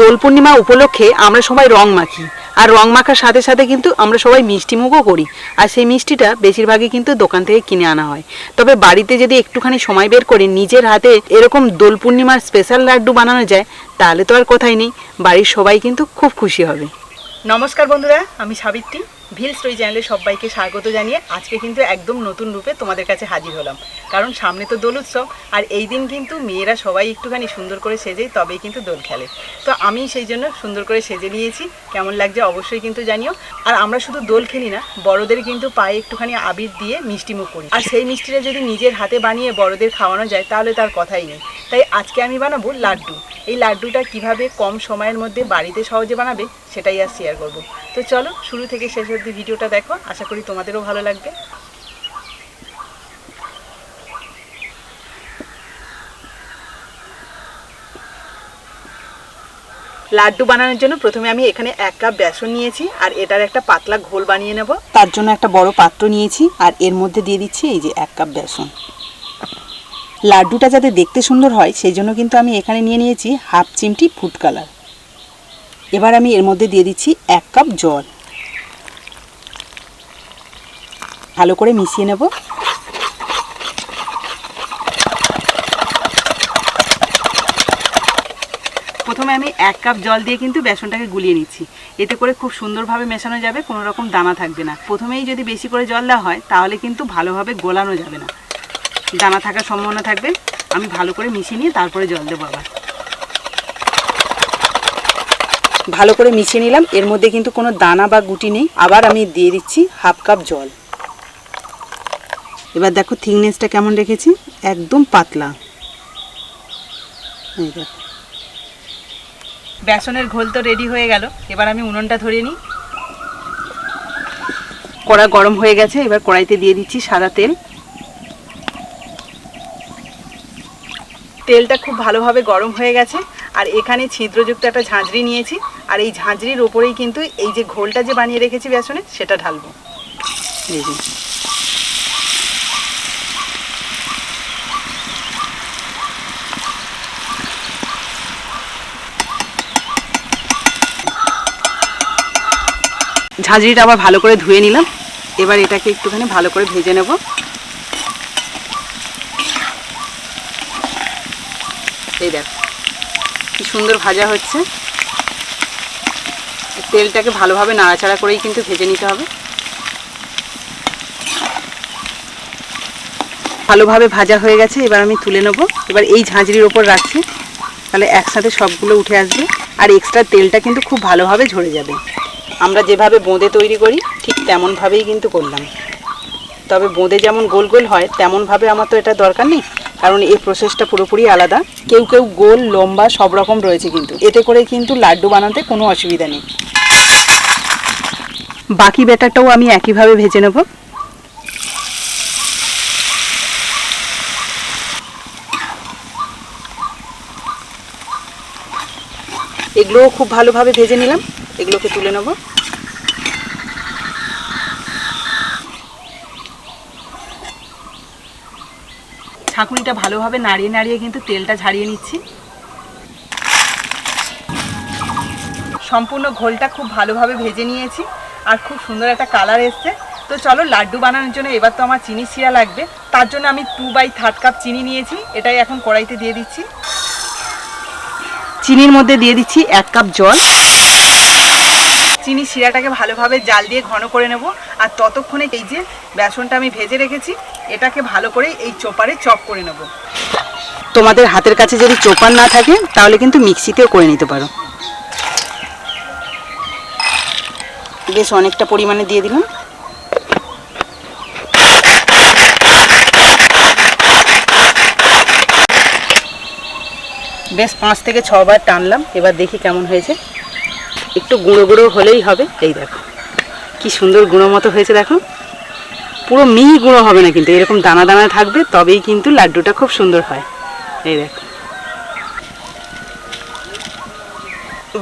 দোল পূর্ণিমা উপলক্ষে আমরা সবাই রং মাখি। আর রং মাখার সাথে সাথে কিন্তু আমরা সবাই মিষ্টি মুখও করি। আর সেই মিষ্টিটা বেশিরভাগই কিন্তু দোকান থেকে কিনে আনা হয়। তবে বাড়িতে যদি একটুখানি সময় বের করে নিজের হাতে এরকম দোল পূর্ণিমার স্পেশাল লাড্ডু বানানো যায়, তাহলে তো আর কথাই নেই। বাড়ির সবাই কিন্তু খুব খুশি হবে। নমস্কার বন্ধুরা, আমি সাবিত্রী। ভিল স্টোরি চ্যানেলে সবাইকে স্বাগত জানিয়ে আজকে কিন্তু একদম নতুন রূপে তোমাদের কাছে হাজির হলাম। কারণ সামনে তো দোল উৎসব, আর এই দিন কিন্তু মেয়েরা সবাই একটুখানি সুন্দর করে সেজেই তবেই কিন্তু দোল খেলে। তো আমি সেই জন্য সুন্দর করে সেজে নিয়েছি, কেমন লাগছে অবশ্যই কিন্তু জানিও। আর আমরা শুধু দোল খেলি না, বড়দের কিন্তু পায়ে একটুখানি আবির দিয়ে মিষ্টি মুখ করি। আর সেই মিষ্টিটা যদি নিজের হাতে বানিয়ে বড়দের খাওয়ানো যায়, তাহলে তার কথাই নেই। তাই আজকে আমি বানাবো লাড্ডু। এই লাড্ডুটা কীভাবে কম সময়ের মধ্যে বাড়িতে সহজে বানাবে সেটাই আর শেয়ার করব। তো চলো, শুরু থেকে শেষ অবধি ভিডিওটা দেখো। আশা করি তোমাদেরও ভালো লাগবে। লাড্ডু বানানোর জন্য প্রথমে আমি এখানে এক কাপ বেসন নিয়েছি আর এটার একটা পাতলা ঘোল বানিয়ে নেব। তার জন্য একটা বড় পাত্র নিয়েছি আর এর মধ্যে দিয়ে দিচ্ছি এই যে এক কাপ বেসন। লাড্ডুটা যাতে দেখতে সুন্দর হয় সেই জন্য কিন্তু আমি এখানে নিয়ে নিয়েছি হাফ চিমটি ফুড কালার। এবার আমি এর মধ্যে দিয়ে দিচ্ছি এক কাপ জল। ভালো করে মিশিয়ে নেব। প্রথমে আমি এক কাপ জল দিয়ে কিন্তু বেসনটাকে গুলিয়ে নিচ্ছি। এতে করে খুব সুন্দরভাবে মেশানো যাবে, কোনো রকম দানা থাকবে না। প্রথমেই যদি বেশি করে জল দেওয়া হয়, তাহলে কিন্তু ভালোভাবে গোলানো যাবে না। দানা থাকার সম্ভাবনা থাকবে। আমি ভালো করে মিশিয়ে নিয়ে তারপরে জল দেবো আবার। ভালো করে মিশিয়ে নিলাম। এর মধ্যে কিন্তু কোনো দানা বা গুটি নেই। আবার আমি দিয়ে দিচ্ছি হাফ কাপ জল। এবার দেখো থিকনেসটা কেমন রেখেছি? একদম পাতলা। বেসনের ঘোল তো রেডি হয়ে গেল। এবার আমি উনুনটা ধরিয়ে নিই। কড়া গরম হয়ে গেছে। এবার কড়াইতে দিয়ে দিচ্ছি সাদা তেল। তেলটা খুব ভালোভাবে গরম হয়ে গেছে। আর এখানে ছিদ্রযুক্ত একটা ঝাঁঝরি নিয়েছি। আর এই ঝাঁঝরির ওপরেই কিন্তু এই যে ঘোলটা যে বানিয়ে রেখেছি বেসনে, সেটা ঢালবো। ঝাঁঝরিটা আবার ভালো করে ধুয়ে নিলাম। এবার এটাকে একটুখানি ভালো করে ভেজে নেব এই দেখ কি সুন্দর ভাজা হচ্ছে। তেলটাকে ভালোভাবে নাড়াচাড়া করেই কিন্তু ভেজে নিতে হবে। ভালোভাবে ভাজা হয়ে গেছে, এবার আমি তুলে নেব। এবার এই ঝাঁঝরির ওপর রাখছি। তাহলে একসাথে সবগুলো উঠে আসবে। আর এক্সট্রা তেলটা কিন্তু খুব ভালোভাবে ঝরে যাবে। আমরা যেভাবে বোঁদে তৈরি করি, ঠিক তেমনভাবেই কিন্তু করলাম। তবে বোঁদে যেমন গোল গোল হয়, তেমনভাবে আমার তো এটা দরকার নেই। কারণ এই প্রসেসটা পুরোপুরি আলাদা। কেউ কেউ গোল, লম্বা, সব রকম রয়েছে কিন্তু। এতে করে কিন্তু লাড্ডু বানাতে কোনো অসুবিধা নেই। বাকি ব্যাটারটাও আমি একইভাবে ভেজে নেব। এগুলোও খুব ভালোভাবে ভেজে নিলাম। এগুলোকে তুলে নেব। ছাঁকুনিটা ভালোভাবে নাড়িয়ে নাড়িয়ে কিন্তু তেলটা ঝারিয়ে নিচ্ছি। সম্পূর্ণ ঘোলটা খুব ভালোভাবে ভেজে নিয়েছি আর খুব সুন্দর একটা কালার এসছে। তো চলো লাড্ডু বানানোর জন্য এবার তো আমার চিনি শিরা লাগবে। তার জন্য আমি টু বাই থার্ড কাপ চিনি নিয়েছি, এটাই এখন কড়াইতে দিয়ে দিচ্ছি। চিনির মধ্যে দিয়ে দিচ্ছি এক কাপ জল। চিনি শিরাটাকে ভালোভাবে জাল দিয়ে ঘন করে নেব। আর ততক্ষণে এই যে বেসনটা আমি ভেজে রেখেছি, এটাকে ভালো করে এই চোপারে চপ করে নেব। তোমাদের হাতের কাছে যদি চোপার না থাকে, তাহলে কিন্তু মিক্সিতেও করে নিতে পারো। বেশ অনেকটা পরিমাণে দিয়ে দিলাম। বেশ পাঁচ থেকে ছবার টানলাম, এবার দেখি কেমন হয়েছে। একটু গুঁড়ো গুঁড়ো হলেই হবে। এই দেখো, কি সুন্দর গুঁড়ো মতো হয়েছে দেখো। পুরো মিহি গুঁড়ো হবে না কিন্তু, এরকম দানা দানা থাকবে, তবেই কিন্তু লাড্ডুটা খুব সুন্দর হয়। এই দেখো।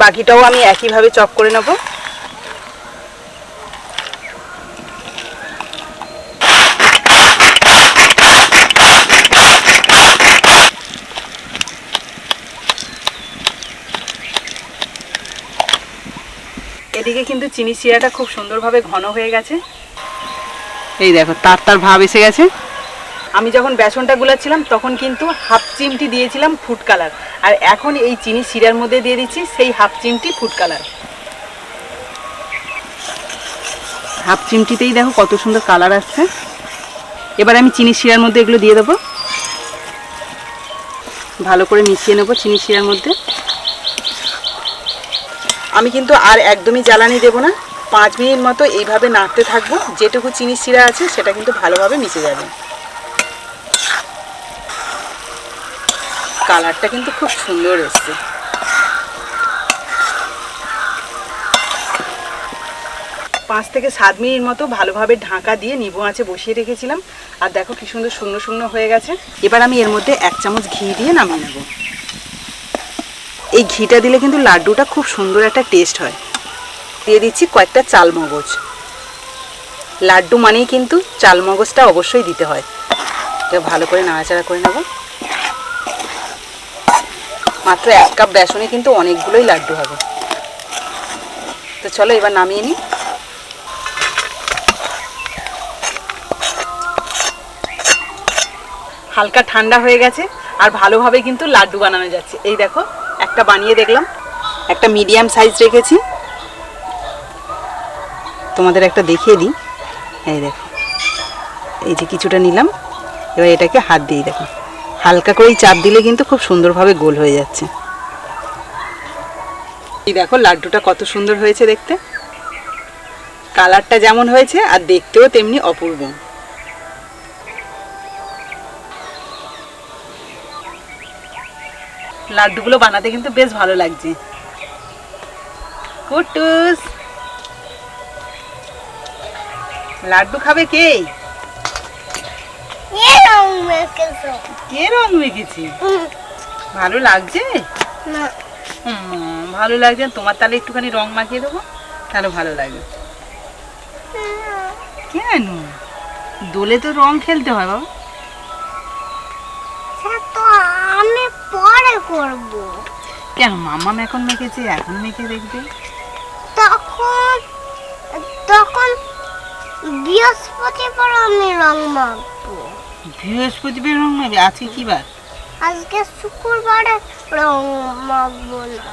বাকিটাও আমি একইভাবে চপ করে নেব। কিন্তু চিনি শিরাটা খুব সুন্দরভাবে ঘন হয়ে গেছে। এই দেখো তার তার ভাব এসে গেছে। আমি যখন বেসনটা গুলাচ্ছিলাম তখন কিন্তু হাফ চিমটি দিয়েছিলাম ফুড কালার। আর এখন এই চিনি শিরার মধ্যে দিয়ে দিচ্ছি সেই হাফ চিমটি ফুড কালার। হাফ চিমটিতেই দেখো কত সুন্দর কালার আসছে। এবার আমি চিনি শিরার মধ্যে এগুলো দিয়ে দেবো। ভালো করে মিশিয়ে নেব চিনি শিরার মধ্যে। আমি কিন্তু আর একদমই জ্বালানি দেবো না। পাঁচ মিনিট মতো এইভাবে নাড়তে থাকব। যেটুকু চিনি শিরা আছে, সেটা কিন্তু ভালোভাবে মিশে যাবে। কালারটা কিন্তু খুব সুন্দর এসছে। পাঁচ থেকে সাত মিনিট মতো ভালোভাবে ঢাকা দিয়ে নিবো আঁচে বসিয়ে রেখেছিলাম। আর দেখো কি সুন্দর শূন্য শূন্য হয়ে গেছে। এবার আমি এর মধ্যে এক চামচ ঘি দিয়ে নামিয়ে নেব। এই ঘিটা দিলে কিন্তু লাড্ডুটা খুব সুন্দর একটা টেস্ট হয়। দিয়ে দিচ্ছি কয়েকটা চাল মগজ লাড্ডু মানেই কিন্তু চাল মগজটা অবশ্যই দিতে হয়। ভালো করে নাড়াচাড়া করে নেব। মাত্র এক কাপ বেসনে কিন্তু অনেকগুলোই লাড্ডু হবে। তো চলো এবার নামিয়ে নিই। হালকা ঠান্ডা হয়ে গেছে আর ভালোভাবে কিন্তু লাড্ডু বানানো যাচ্ছে। এই দেখো একটা বানিয়ে দেখলাম। একটা মিডিয়াম সাইজ রেখেছি। তোমাদের একটা দেখিয়ে দিই। এই দেখো। এই যে কিছুটা নিলাম। এবার এটাকে হাত দিয়ে দেখো। হালকা করেই চাপ দিলে কিন্তু খুব সুন্দরভাবে গোল হয়ে যাচ্ছে। এই দেখো, লাড্ডুটা কত সুন্দর হয়েছে দেখতে। কালারটা যেমন হয়েছে, আর দেখতেও তেমনি অপূর্ব। লাড্ডুগুলো বানাতে কিন্তু বেশ ভালো লাগছে। কুটুস। লাড্ডু খাবে কে? কে রং মেখেছি? ভালো লাগছে? ভালো লাগছে। তোমার তাহলে একটুখানি রং মাখিয়ে দেবো তাহলে ভালো লাগবে। কেন? দোলে তো রং খেলতে হয় বাবা। করব। কেন মাম্মাম এখন মেখেছে এখন মেখে দেখবে? তখন তখন বৃহস্পতিবার আমি রং মাখবো। বৃহস্পতিবার রং মাখবে? আজকে কি বার? আজকে শুক্রবারে রং মাখবো না।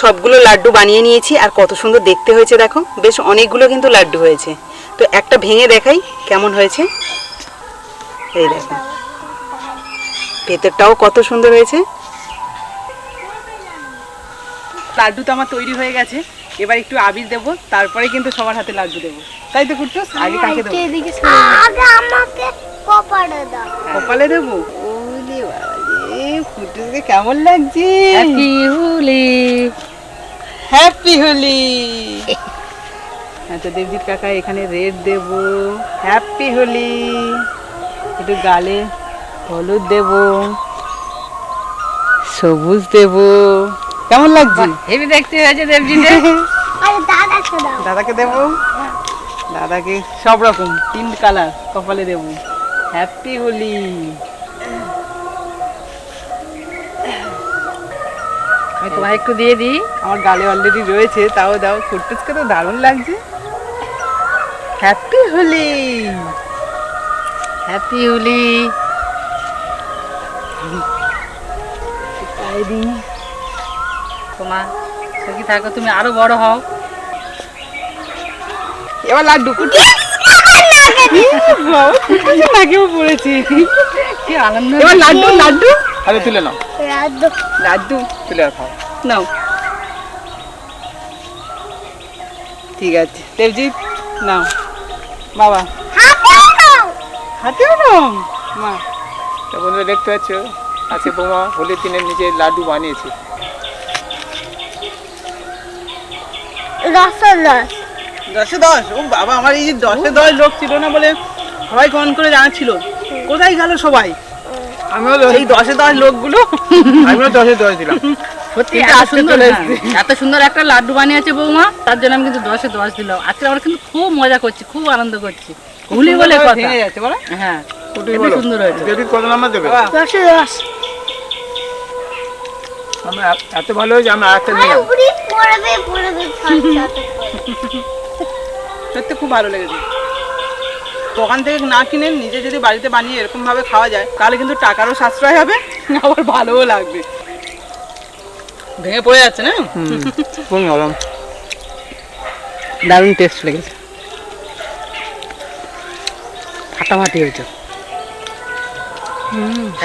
সবগুলো লাড্ডু বানিয়ে নিয়েছি আর কত সুন্দর দেখতে হয়েছে দেখো। বেশ অনেকগুলো কিন্তু লাড্ডু হয়েছে। তো একটা ভেঙে দেখাই কেমন হয়েছে। এই দেখো। ভেতরটাও কত সুন্দর হয়েছে। লাড্ডু তো আমার তৈরি হয়ে গেছে। এবার একটু আবির দেবো তারপরে কিন্তু সবার হাতে লাড্ডু দেবো। তাই তো কুট্টুস আগে কাকে দেবো? আগে আমাকে কপারে দাও। কপালে দেবো? ওলে বাবালে কেমন লাগছে? হ্যাপি হোলি। হ্যাপি হোলি। আচ্ছা দেবজিৎ কাকা এখানে রেড দেব। হ্যাপি হোলি। একটু গালে হলুদ দেব সবুজ দেব। কেমন লাগছে? হেভি দেখতে হয়েছে দেবজিতে। আরে দাদাকে দাও। দাদাকে দেব? দাদাকে সব রকম তিন কালার কপালে দেব। হ্যাপি হোলি। আমি তোমায় একটু দিয়ে দিই। আমার গালে অলরেডি রয়েছে তাও দাও। ফুটটুসকে তো দারুণ লাগছে। হ্যাপি হোলি। হ্যাপি হোলি। দিই তোমা সুখী থাকো তুমি আরও বড় হও। এবার লাড্ডু পড়েছি। কি আনন্দ এবার লাড্ডু লাড্ডু। আরে তুলে নাও। লাড্ডু। তুলে খাও। নাও। ঠিক আছে। দেবজিৎ নাও। বাবা। হাতেও নাও। মা। তো বন্ধুরা দেখতে পাচ্ছ? আজকে বৌমা হোলির দিনে নিজে লাড্ডু বানিয়েছে। রসগোল্লা দশে দশ ও বাবা আমার এই যে দশে দশ লোক ছিল না বলে সবাই ফোন করে জানাচ্ছিল। কোথায় গেল সবাই? আমিও এই দশে দশ লোকগুলো? আমিও দশে দশ দিলাম। সত্যি এত সুন্দর হ্যাঁ। এত একটা লাড্ডু বানিয়েছে বৌমা তার জন্য আমি কিন্তু দশে দশ দিলাম। আজকে আমরা কিন্তু খুব মজা করছি খুব আনন্দ করছি। হোলি বলে কথা। হ্যাঁ সুন্দর হয়েছে। দেবী কত নাম্বার দেবে? দশে দশ আমরা এত ভালো হয়েছে আমরা আরে নিলাম সত্যি খুব ভালো লেগেছে। দোকান থেকে না কিনে নিজে যদি বাড়িতে বানিয়ে এরকম ভাবে খাওয়া যায় তাহলে কিন্তু টাকারও সাশ্রয় হবে আবার ভালোও লাগবে। ভেঙে পড়ে যাচ্ছে না? কোন নরম দারুণ টেস্ট লেগেছে। ফাটাফাটি হয়েছে।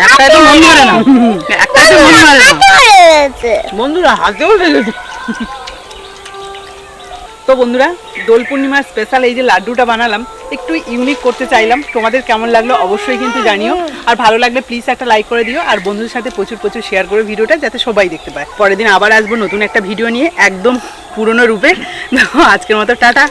একটাই তো মন না। একটাই তো মন বন্ধুরা হাতেও লেগেছে তো বন্ধুরা, দোল পূর্ণিমার স্পেশাল এই যে লাড্ডুটা বানালাম, একটু ইউনিক করতে চাইলাম। তোমাদের কেমন লাগল অবশ্যই কিন্তু জানিও। আর ভালো লাগলে প্লিজ একটা লাইক করে দিও। আর বন্ধুদের সাথে প্রচুর প্রচুর শেয়ার করে ভিডিওটা যাতে সবাই দেখতে পায়। পরের দিন আবার আসব নতুন একটা ভিডিও নিয়ে, একদম পুরনো রূপে। আজকের মতো টাটা।